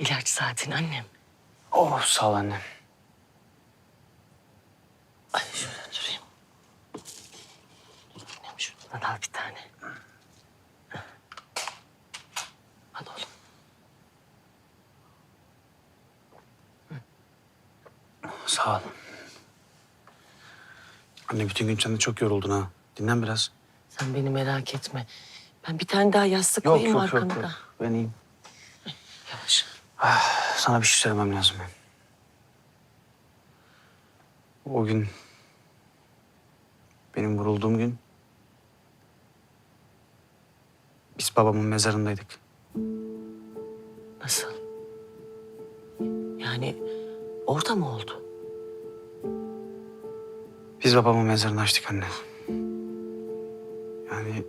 İlaç saatin annem. Oh sağ ol annem. Ay şöyle durayım. Annem şuradan al bir tane. Al oğlum. Sağ ol. Anne bütün gün sen de çok yoruldun ha. Dinlen biraz. Sen beni merak etme. Ben bir tane daha yastık koyayım arkana da. Ben iyiyim. Yavaş. Sana bir şey söylemem lazım. O gün... Benim vurulduğum gün... Biz babamın mezarındaydık. Nasıl? Yani orada mı oldu? Biz babamın mezarını açtık anne. Yani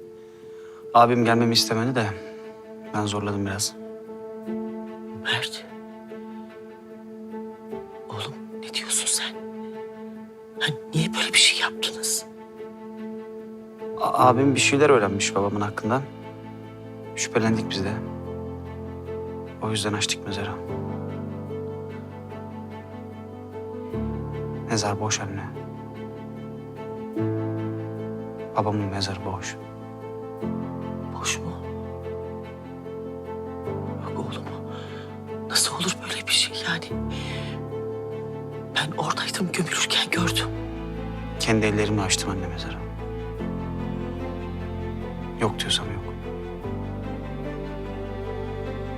abim gelmemi istemedi de ben zorladım biraz. Mert. Oğlum ne diyorsun sen? Ha, niye böyle bir şey yaptınız? A- abim bir şeyler öğrenmiş babamın hakkında. Şüphelendik biz de. O yüzden açtık mezarı. Mezar boş anne. Babamın mezarı. Boş bir şey yani? Ben oradaydım gömülürken gördüm. Kendi ellerimle açtım anne mezarı. Yok diyorsam yok.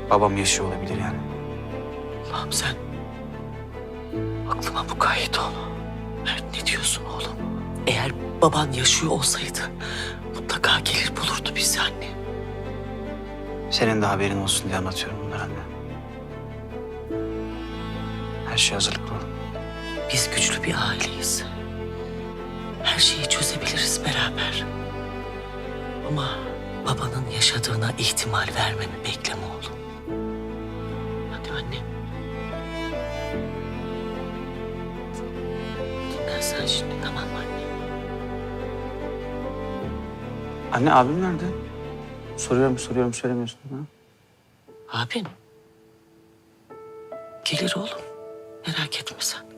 Babam yaşıyor olabilir yani. Allah'ım sen aklıma mukayyet ol. Mert ne diyorsun oğlum? Eğer baban yaşıyor olsaydı mutlaka gelir bulurdu bizi anne. Senin de haberin olsun diye anlatıyorum bunları anne. Her şey hazırlıklı. Biz güçlü bir aileyiz. Her şeyi çözebiliriz beraber. Ama babanın yaşadığına ihtimal vermemi bekleme oğlum. Hadi annem. Dinlen sen şimdi tamam mı anne? Anne abim nerede? Soruyorum soruyorum söylemiyorsun. Ha? Abin. Gelir oğlum. Merak etme sen.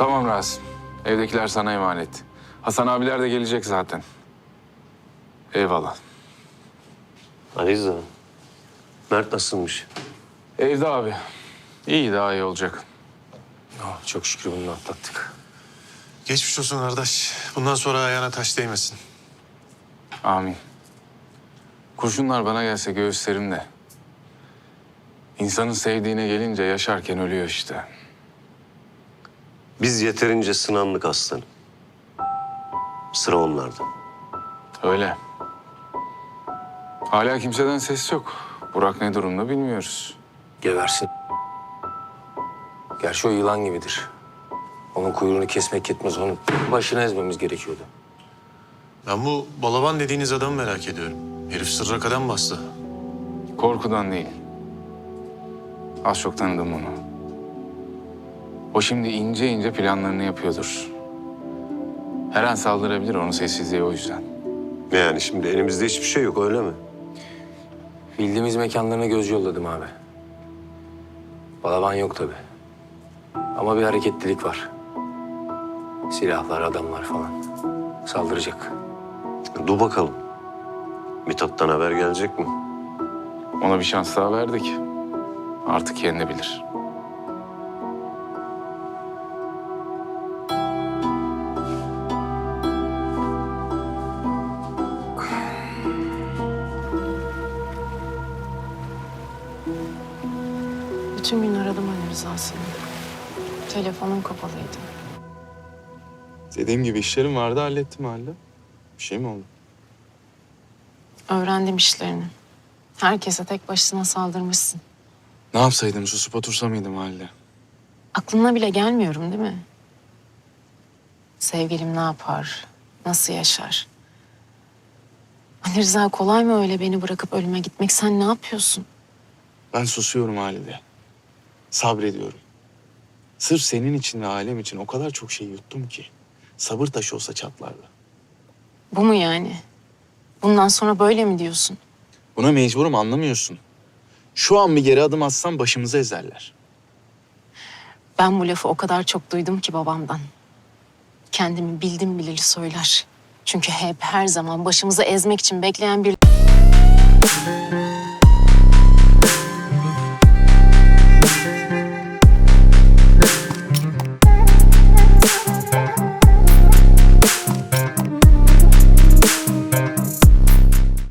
Tamam Rasim. Evdekiler sana emanet. Hasan abiler de gelecek zaten. Eyvallah. Ali Rıza, Mert nasılmış? Evde abi. İyi daha iyi olacak. Oh, çok şükür bunu atlattık. Geçmiş olsun kardeş. Bundan sonra ayağına taş değmesin. Amin. Kurşunlar bana gelse göğüslerimde. İnsanın sevdiğine gelince yaşarken ölüyor işte. Biz yeterince sınandık aslanım. Sıra onlarda. Öyle. Hala kimseden ses yok. Burak ne durumda bilmiyoruz. Geversin. Gerçi o yılan gibidir. Onun kuyruğunu kesmek yetmez. Onun başını ezmemiz gerekiyordu. Ben bu balaban dediğiniz adamı merak ediyorum. Herif sırra kadem bastı. Korkudan değil. Az çok tanıdım onu. O şimdi ince ince planlarını yapıyordur. Her an saldırabilir onun sessizliği o yüzden. Yani şimdi elimizde hiçbir şey yok öyle mi? Bildiğimiz mekanlarına göz yolladım abi. Balaban yok tabii. Ama bir hareketlilik var. Silahlar, adamlar falan. Saldıracak. Dur bakalım. Mithat'tan haber gelecek mi? Ona bir şans daha verdik. Artık kendi bilir. Bütün gün aradım Ali Rıza'sını. Telefonum kapalıydı. Dediğim gibi işlerim vardı hallettim halde. Bir şey mi oldu? Öğrendim işlerini. Herkese tek başına saldırmışsın. Ne yapsaydım susup otursa mıydım halde? Aklına bile gelmiyorum değil mi? Sevgilim ne yapar? Nasıl yaşar? Ali Rıza kolay mı öyle beni bırakıp ölüme gitmek? Sen ne yapıyorsun? Ben susuyorum halde. Sabrediyorum. Sırf senin için ve ailem için o kadar çok şey yuttum ki. Sabır taşı olsa çatlardı. Bu mu yani? Bundan sonra böyle mi diyorsun? Buna mecburum anlamıyorsun. Şu an bir geri adım atsam başımızı ezerler. Ben bu lafı o kadar çok duydum ki babamdan. Kendimi bildim bileli söyler. Çünkü hep her zaman başımızı ezmek için bekleyen bir